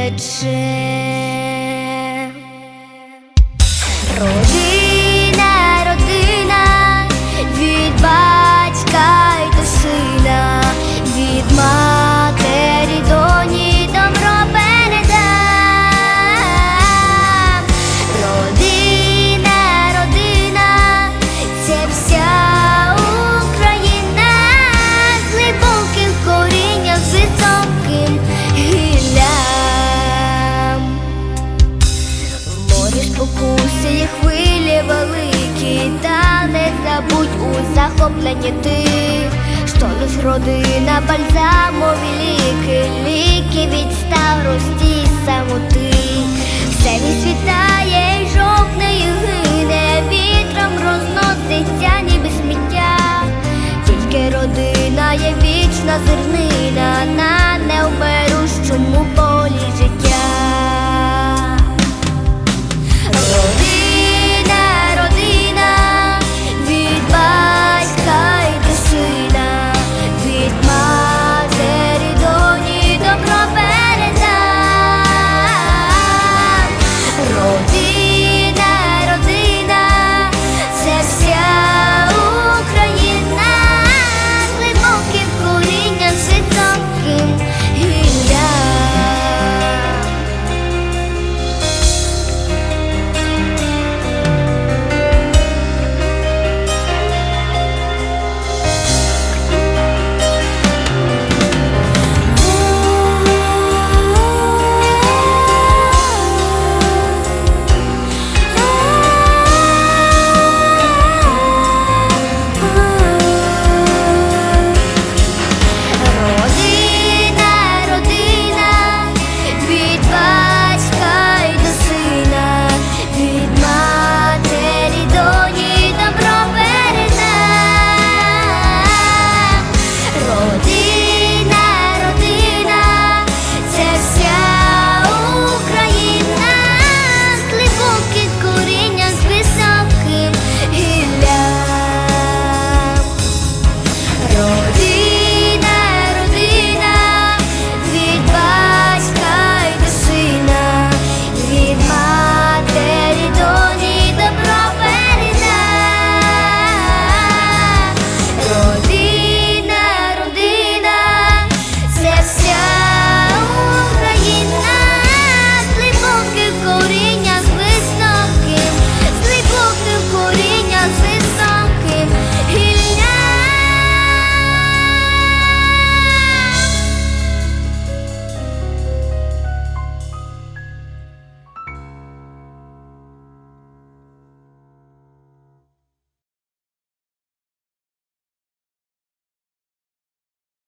Родина, не забудь у захопленні тих, що лиш родина, бальзамові ліки, ліки від старості самоти. Все відсвітає, й жовтне і гине, вітром розноситься, ніби сміття. Тільки родина є вічна зернина на неумирущому полі життя.